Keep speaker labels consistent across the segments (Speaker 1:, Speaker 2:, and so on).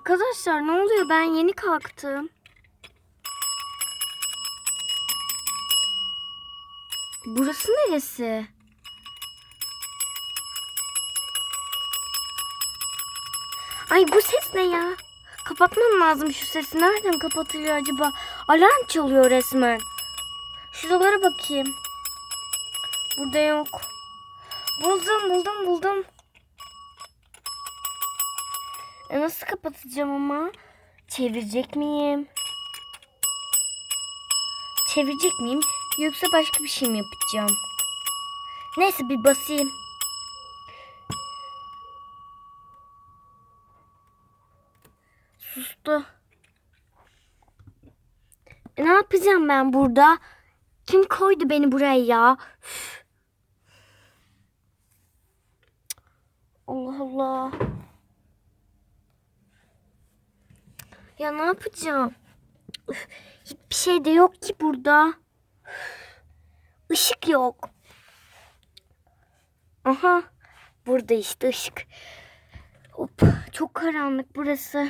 Speaker 1: Arkadaşlar ne oluyor? Ben yeni kalktım. Burası neresi? Ay bu ses ne ya? Kapatmam lazım şu sesi. Nereden kapatılıyor acaba? Alarm çalıyor resmen. Şuralara bakayım. Burada yok. Buldum buldum buldum. E nasıl kapatacağım ama? Çevirecek miyim? Çevirecek miyim? Yoksa başka bir şey mi yapacağım? Neyse bir basayım. Sustu. E, ne yapacağım ben burada? Kim koydu beni buraya ya? Üf. Allah Allah. Ya ne yapacağım? Hiçbir şey de yok ki burada. Işık yok. Aha. Burada işte ışık. Hop, çok karanlık burası.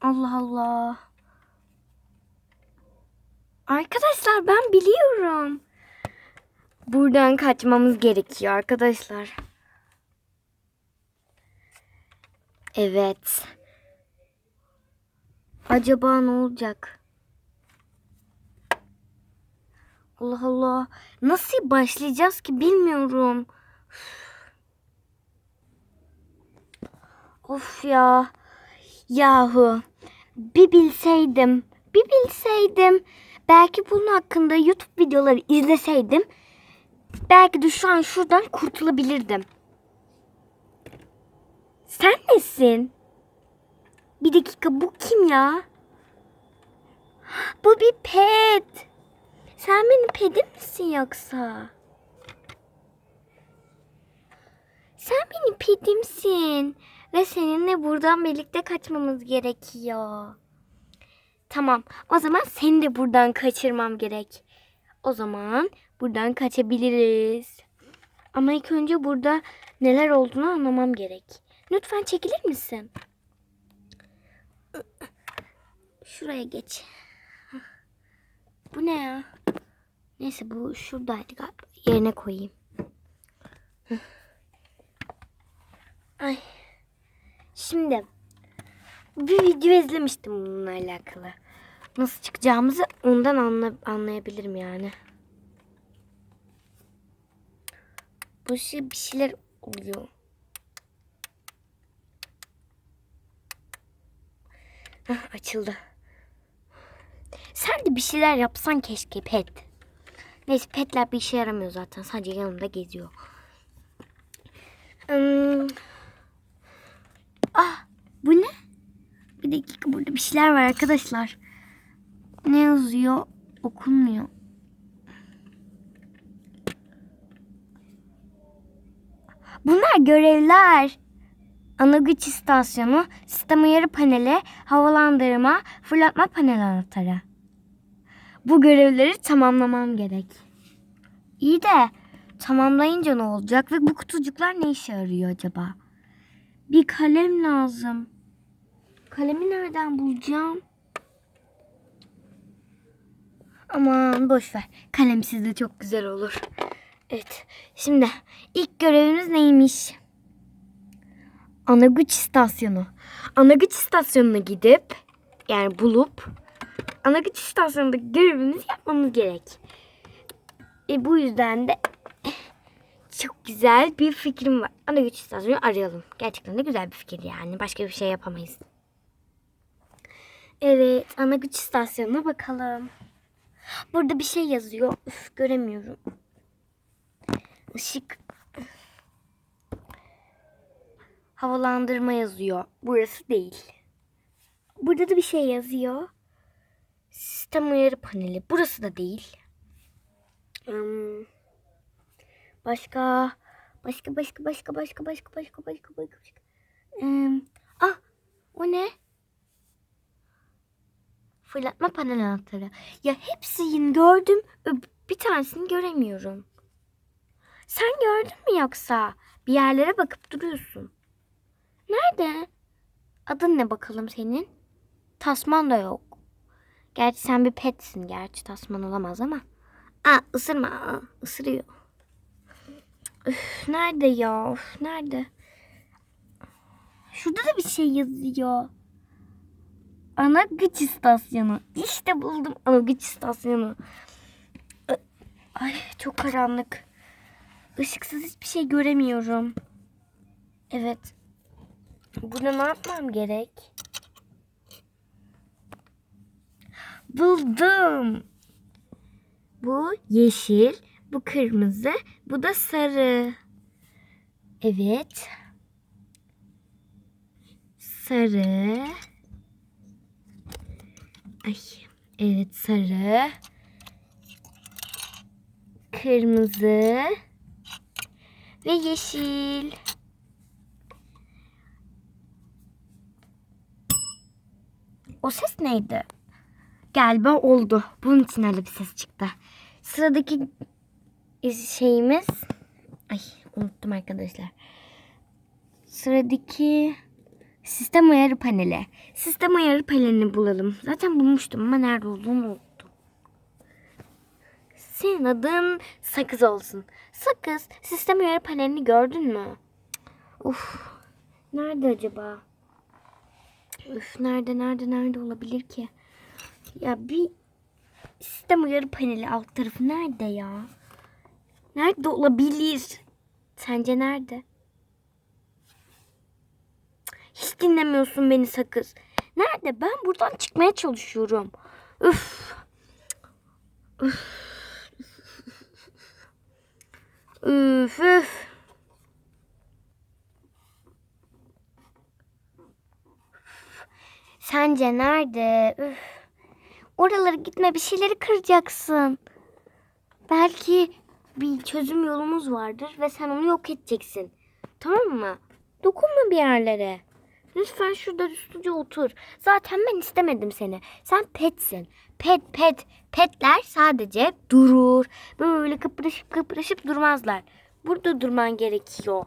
Speaker 1: Allah Allah. Arkadaşlar ben biliyorum. Buradan kaçmamız gerekiyor arkadaşlar. Evet. Acaba ne olacak? Allah Allah. Nasıl başlayacağız ki bilmiyorum. Of ya. Yahu. Bir bilseydim. Bir bilseydim. Belki bunun hakkında YouTube videoları izleseydim. Belki de şu an şuradan kurtulabilirdim. Sen nesin? Bir dakika bu kim ya? Bu bir pet. Sen benim pedim misin yoksa? Sen benim pedimsin. Ve seninle buradan birlikte kaçmamız gerekiyor. Tamam. O zaman seni de buradan kaçırmam gerek. O zaman buradan kaçabiliriz. Ama ilk önce burada neler olduğunu anlamam gerek. Lütfen çekilir misin? Şuraya geç. Bu ne ya? Neyse bu şuradaydı galiba. Yerine koyayım. Ay. Şimdi bir video izlemiştim bununla alakalı. Nasıl çıkacağımızı ondan anla, anlayabilirim yani. Bu şey bir şeyler oluyor. Hah, açıldı. Sen de bir şeyler yapsan keşke pet. Neyse petler bir işe yaramıyor zaten. Sadece yanımda geziyor. Hmm. Ah bu ne? Bir dakika burada bir şeyler var arkadaşlar. Ne yazıyor? Okunmuyor. Bunlar görevler. Ana istasyonu, sistem uyarı paneli, havalandırma, fırlatma panel anahtarı. Bu görevleri tamamlamam gerek. İyi de tamamlayınca ne olacak ve bu kutucuklar ne işe yarıyor acaba? Bir kalem lazım. Kalemi nereden bulacağım? Aman boş ver. Kalemsiz de çok güzel olur. Evet. Şimdi ilk görevimiz neymiş? Ana güç istasyonu. Ana güç istasyonuna gidip yani bulup ana güç istasyonunda görevimizi yapmamız gerek. E bu yüzden de çok güzel bir fikrim var. Ana güç istasyonu arayalım. Gerçekten de güzel bir fikir yani. Başka bir şey yapamayız. Evet, ana güç istasyonuna bakalım. Burada bir şey yazıyor. Üf, göremiyorum. Işık. Havalandırma yazıyor. Burası değil. Burada da bir şey yazıyor. Sistem uyarı paneli. Burası da değil. Hmm. Başka başka başka başka başka başka başka başka başka başka. Hmm. Ah o ne? Fırlatma panel anahtarı. Ya hepsini gördüm. Bir tanesini göremiyorum. Sen gördün mü yoksa? Bir yerlere bakıp duruyorsun. Nerede? Adın ne bakalım senin? Tasman da yok. Gerçi sen bir petsin. Gerçi tasman olamaz ama. Aa ısırma. Aa, ısırıyor. Üf, nerede ya? Üf, nerede? Şurada da bir şey yazıyor. Ana güç istasyonu. İşte buldum ana güç istasyonu. Ay çok karanlık. Işıksız hiçbir şey göremiyorum. Evet. Bunu ne yapmam gerek? Buldum. Bu yeşil, bu kırmızı, bu da sarı. Evet. Sarı. Ay, evet sarı. Kırmızı ve yeşil. O ses neydi? Galiba oldu. Bunun için öyle bir ses çıktı. Sıradaki şeyimiz... Ay unuttum arkadaşlar. Sıradaki sistem ayarı paneli. Sistem ayarı panelini bulalım. Zaten bulmuştum ama nerede olduğunu unuttum. Senin adın Sakız olsun. Sakız sistem ayarı panelini gördün mü? Uf. Nerede acaba? Üf nerede nerede nerede olabilir ki? Ya bir sistem uyarı paneli alt tarafı nerede ya? Nerede olabilir? Sence nerede? Hiç dinlemiyorsun beni sakız. Nerede? Ben buradan çıkmaya çalışıyorum. Üf. Üf. Üf üf. Sence nerede? Üf. Oralara gitme bir şeyleri kıracaksın. Belki bir çözüm yolumuz vardır ve sen onu yok edeceksin. Tamam mı? Dokunma bir yerlere. Lütfen şurada üstüce otur. Zaten ben istemedim seni. Sen petsin. Pet pet. Petler sadece durur. Böyle kıpırışıp kıpırışıp durmazlar. Burada durman gerekiyor.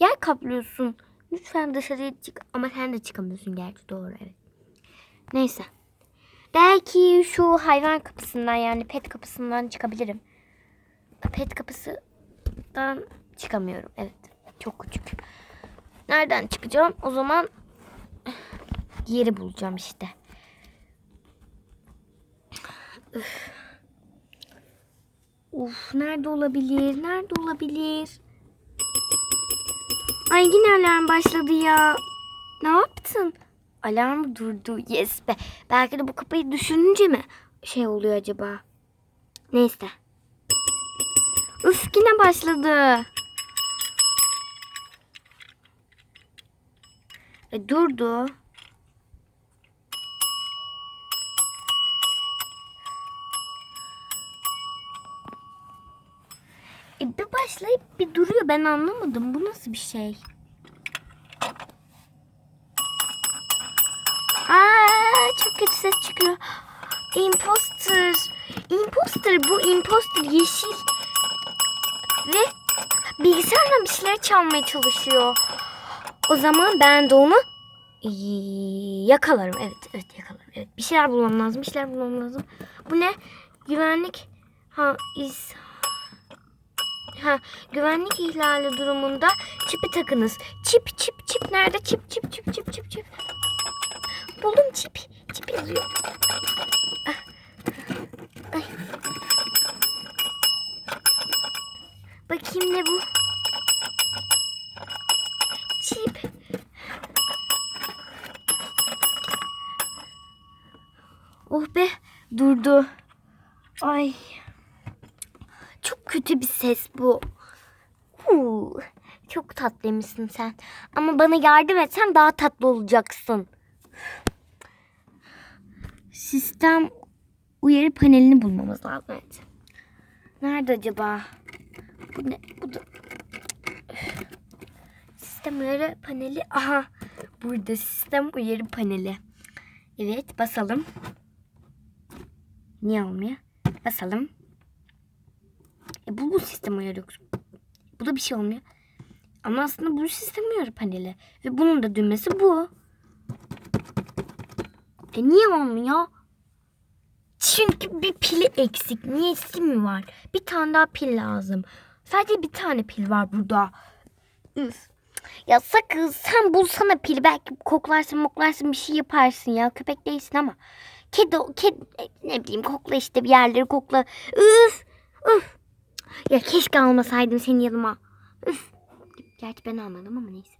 Speaker 1: Yer kaplıyorsun. Lütfen dışarıya çık. Ama sen de çıkamıyorsun gerçi doğru evet. Neyse. Belki şu hayvan kapısından yani pet kapısından çıkabilirim. Pet kapısından çıkamıyorum. Evet. Çok küçük. Nereden çıkacağım? O zaman yeri bulacağım işte. Üf. Uf, nerede olabilir? Nerede olabilir? Ay yine alarm başladı ya. Ne yaptın? Alarm durdu. Yes be. Belki de bu kapıyı düşününce mi şey oluyor acaba? Neyse. Üf yine başladı. E, durdu. E, bir başlayıp bir duruyor. Ben anlamadım. Bu nasıl bir şey? Aa, çok kötü ses çıkıyor. Imposter. Imposter bu imposter yeşil. Ve bilgisayarla bir şeyler çalmaya çalışıyor. O zaman ben de onu yakalarım. Evet, evet yakalarım. Evet, bir şeyler bulmam lazım. Bir şeyler bulmam lazım. Bu ne? Güvenlik ha is Ha, güvenlik ihlali durumunda çipi takınız. Çip çip çip nerede? Çip çip çip çip çip çip. Buldum çip. Çip yazıyor. Ah. Ay. Bakayım ne bu? Çip. Oh be durdu. Ay. Kötü bir ses bu. Huu, çok tatlıymışsın sen. Ama bana yardım etsen daha tatlı olacaksın. Sistem uyarı panelini bulmamız lazım. Evet. Nerede acaba? Bu ne? Bu da... Sistem uyarı paneli. Aha. Burada sistem uyarı paneli. Evet basalım. Niye olmuyor? Basalım. E bu bu sistem uyarı. Bu da bir şey olmuyor. Ama aslında bu sistem uyarı paneli. Ve bunun da düğmesi bu. E niye olmuyor? Çünkü bir pili eksik. Niyesi mi var? Bir tane daha pil lazım. Sadece bir tane pil var burada. Üf. Ya sakız sen bulsana pili. Belki koklarsın moklarsın bir şey yaparsın ya. Köpek değilsin ama. Kedi, kedi ne bileyim kokla işte bir yerleri kokla. Üf. Üf. Ya keşke almasaydım seni yanıma. Üf. Gerçi ben almadım ama neyse.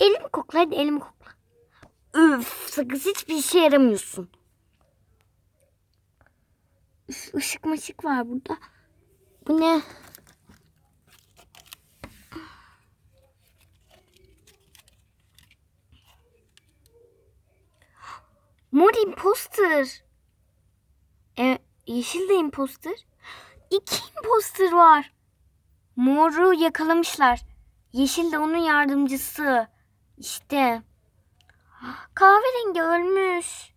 Speaker 1: Elimi kokla hadi elimi kokla. Üf sakız hiçbir işe yaramıyorsun. Üf, ışık maşık var burada. Bu ne? Mor imposter. E, yeşil de imposter. İki imposter var. Moru yakalamışlar. Yeşil de onun yardımcısı. İşte. Kahverengi ölmüş.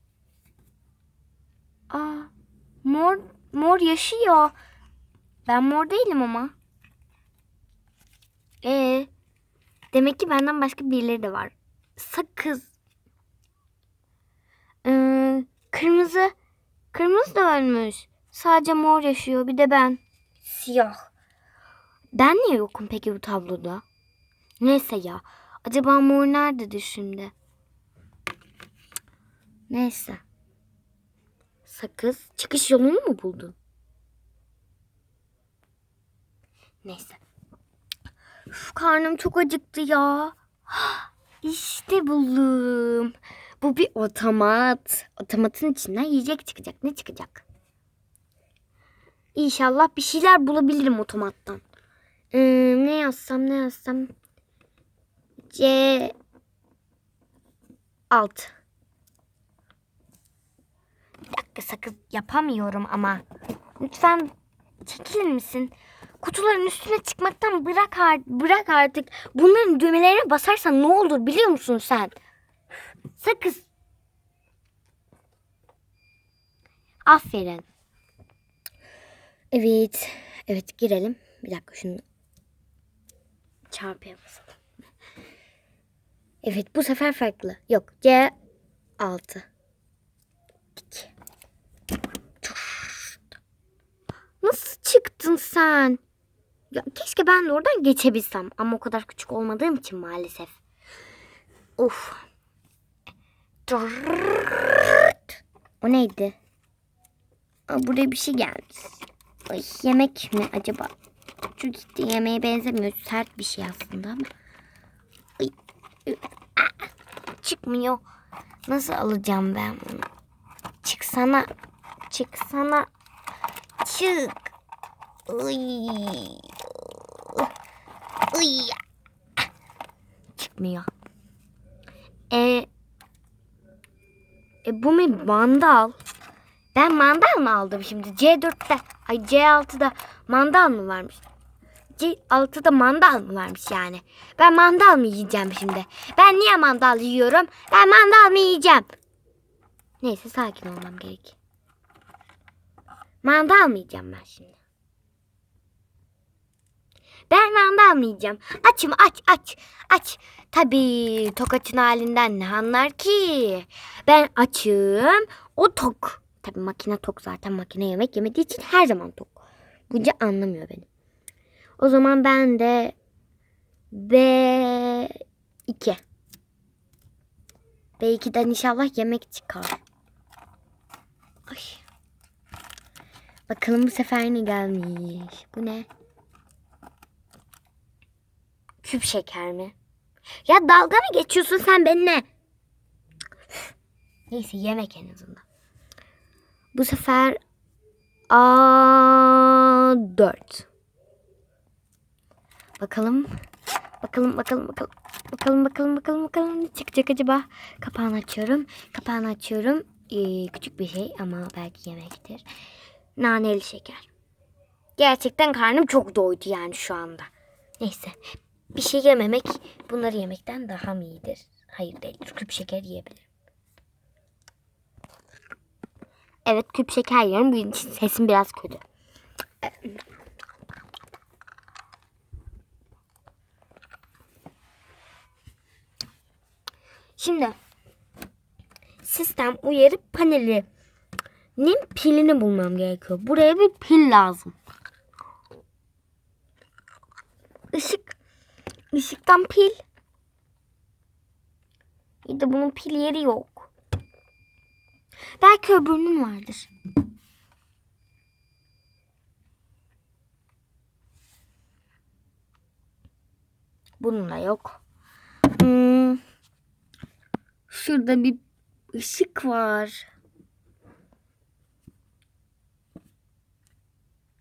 Speaker 1: Aa, mor mor yaşıyor. Ben mor değilim ama. Ee, demek ki benden başka birileri de var. Sakız. Ee, kırmızı. Kırmızı da ölmüş. Sadece mor yaşıyor. Bir de ben. Siyah. Ben niye yokum peki bu tabloda? Neyse ya. Acaba mor nerededir şimdi? Neyse. Sakız çıkış yolunu mu buldun? Neyse. Üf, karnım çok acıktı ya. İşte buldum. Bu bir otomat. Otomatın içinden yiyecek çıkacak. Ne çıkacak? İnşallah bir şeyler bulabilirim otomattan. Ee, ne yazsam ne yazsam. C 6. Bir dakika sakın yapamıyorum ama. Lütfen çekilir misin? Kutuların üstüne çıkmaktan bırak, bırak artık. Bunların düğmelerine basarsan ne olur biliyor musun sen? Sakız. Aferin. Evet. Evet girelim. Bir dakika şunu çarpıya basalım. Evet bu sefer farklı. Yok C 6. 2. Nasıl çıktın sen? Ya keşke ben de oradan geçebilsem ama o kadar küçük olmadığım için maalesef. Of. O neydi? Aa, buraya bir şey gelmiş. Ay, yemek mi acaba? Şu gitti yemeğe benzemiyor. Sert bir şey aslında ama. Ay, çıkmıyor. Nasıl alacağım ben bunu? Çıksana. Çıksana. Çık. Ay. Ay. Çıkmıyor. E, e bu mu mandal? Ben mandal mı aldım şimdi? C4'te, ay C6'da mandal mı varmış? C6'da mandal mı varmış yani? Ben mandal mı yiyeceğim şimdi? Ben niye mandal yiyorum? Ben mandal mı yiyeceğim? Neyse sakin olmam gerek. Mandal mı yiyeceğim ben şimdi? Ben mandal mı yiyeceğim? Açım aç aç aç. Tabii tok açın halinden ne anlar ki? Ben açım o tok. Tabii makine tok zaten makine yemek yemediği için her zaman tok. Bunca anlamıyor beni. O zaman ben de B2. B2'den inşallah yemek çıkar. Ay. Bakalım bu sefer ne gelmiş. Bu ne? Küp şeker mi? Ya dalga mı geçiyorsun sen benimle? Neyse yemek en azından. Bu sefer A4. Bakalım. Bakalım bakalım bakalım. Bakalım bakalım bakalım bakalım ne çıkacak acaba? Kapağını açıyorum. Kapağını açıyorum. Ee, küçük bir şey ama belki yemektir. Naneli şeker. Gerçekten karnım çok doydu yani şu anda. Neyse. Bir şey yememek bunları yemekten daha mı iyidir? Hayır değil. Küp şeker yiyebilirim. Evet küp şeker yiyorum. Bunun için sesim biraz kötü. Şimdi sistem uyarı panelinin pilini bulmam gerekiyor. Buraya bir pil lazım. Işık. Işıktan pil. Bir de bunun pil yeri yok. Belki öbürünün vardır. Bunun da yok. Hmm. Şurada bir ışık var.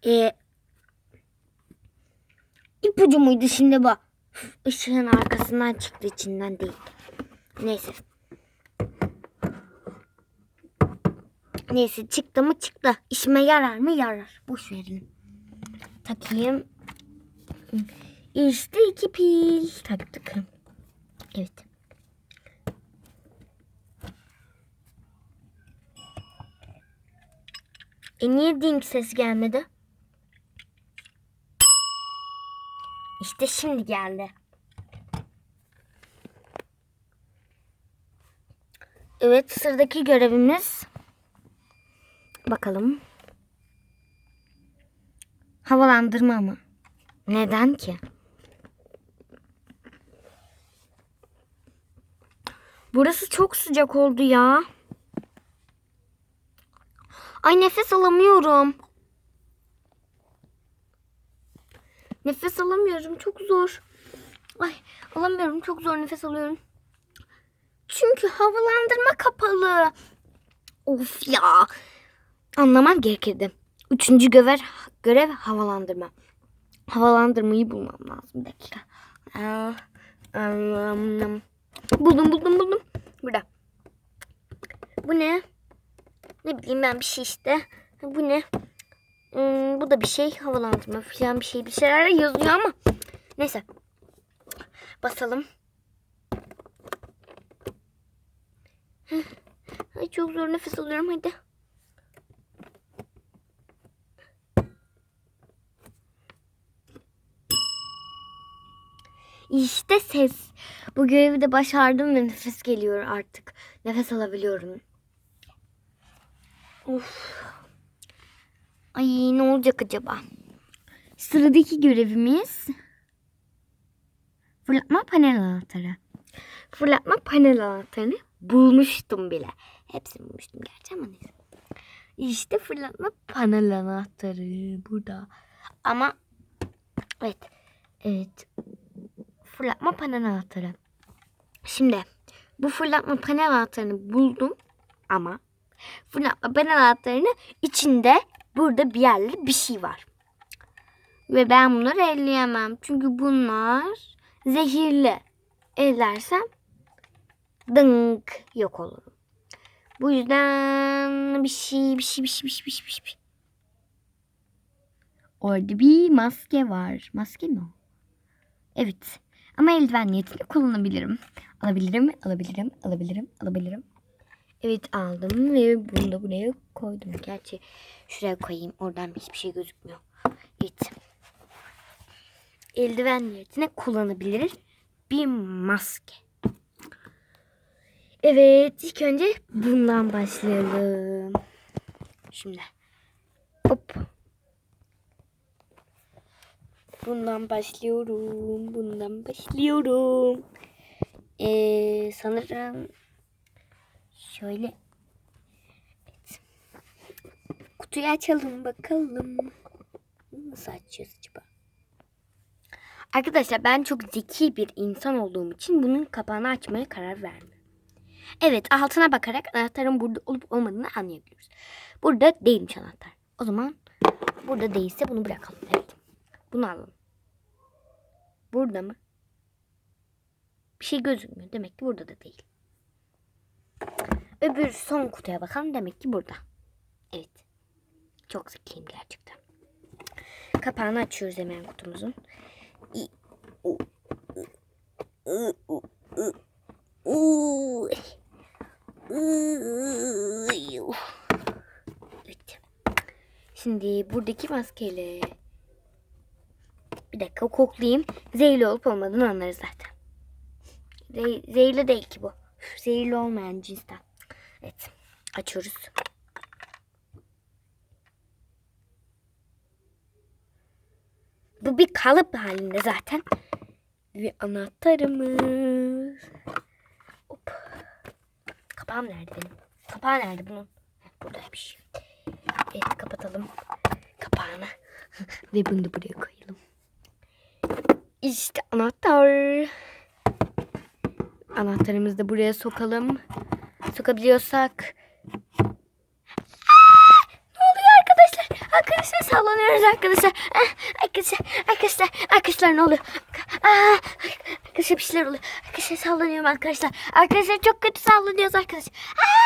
Speaker 1: E, ipucu muydu şimdi bu? Işığın arkasından çıktı içinden değil. Neyse. Neyse çıktı mı çıktı. İşime yarar mı yarar. Boş verin. Takayım. İşte iki pil taktık. Evet. E niye ding ses gelmedi? İşte şimdi geldi. Evet sıradaki görevimiz. Bakalım. Havalandırma mı? Neden ki? Burası çok sıcak oldu ya. Ay nefes alamıyorum. Nefes alamıyorum. Çok zor. Ay alamıyorum. Çok zor nefes alıyorum. Çünkü havalandırma kapalı. Of ya. Anlamam gerekirdi. Üçüncü görev, görev havalandırma. Havalandırmayı bulmam lazım. Bir dakika. Im, buldum buldum buldum. Burada. Bu ne? Ne bileyim ben bir şey işte. Bu ne? Hmm, bu da bir şey. Havalandırma falan bir şey. Bir şeyler yazıyor ama. Neyse. Basalım. Ay çok zor nefes alıyorum hadi. İşte ses. Bu görevi de başardım ve nefes geliyor artık. Nefes alabiliyorum. Of. Ay ne olacak acaba? Sıradaki görevimiz fırlatma panel anahtarı. Fırlatma panel anahtarını bulmuştum bile. Hepsini bulmuştum gerçi ama neyse. İşte fırlatma panel anahtarı burada. Ama evet. Evet. Fırlatma panel anahtarı. Şimdi bu fırlatma panel anahtarını buldum ama fırlatma panel anahtarının içinde burada bir yerli bir şey var. Ve ben bunları elleyemem. Çünkü bunlar zehirli. Ellersem dınk yok olurum. Bu yüzden bir şey bir şey bir şey bir şey bir şey. Bir şey. Orada bir maske var. Maske mi o? Evet. Ama eldiven niyetini kullanabilirim. Alabilirim, alabilirim, alabilirim, alabilirim. Evet aldım ve bunu da buraya koydum. Gerçi şuraya koyayım. Oradan hiçbir şey gözükmüyor. Evet. Eldiven niyetine kullanabilir bir maske. Evet ilk önce bundan başlayalım. Şimdi hop. Bundan başlıyorum. Bundan başlıyorum. Ee, sanırım şöyle evet. kutuyu açalım bakalım. Nasıl açacağız acaba? Arkadaşlar ben çok zeki bir insan olduğum için bunun kapağını açmaya karar verdim. Evet altına bakarak anahtarın burada olup olmadığını anlayabiliyoruz. Burada değilmiş anahtar. O zaman burada değilse bunu bırakalım. Evet. Bunu alalım. Burada mı? Bir şey gözükmüyor. Demek ki burada da değil. Öbür son kutuya bakalım. Demek ki burada. Evet. Çok zekiyim gerçekten. Kapağını açıyoruz hemen kutumuzun. Evet. Şimdi buradaki maskeyle. Bir dakika koklayayım. Zehirli olup olmadığını anlarız zaten. Ze- zehirli değil ki bu. Zehirli olmayan cinsten. Evet. Açıyoruz. Bu bir kalıp halinde zaten. Ve anahtarımız. Hop. Kapağım nerede benim? Kapağı nerede bunun? Buradaymış. Evet kapatalım kapağını. Ve bunu da buraya koyalım. İşte anahtar. Anahtarımızı da buraya sokalım. Sokabiliyorsak. Arkadaşlar? Arkadaşlar sallanıyoruz arkadaşlar. Ah, Arkadaşlar, arkadaşlar, arkadaşlar ne oluyor? Aa, arkadaşlar bir şeyler oluyor. Arkadaşlar sallanıyorum arkadaşlar. Arkadaşlar çok kötü sallanıyoruz arkadaşlar. Aa!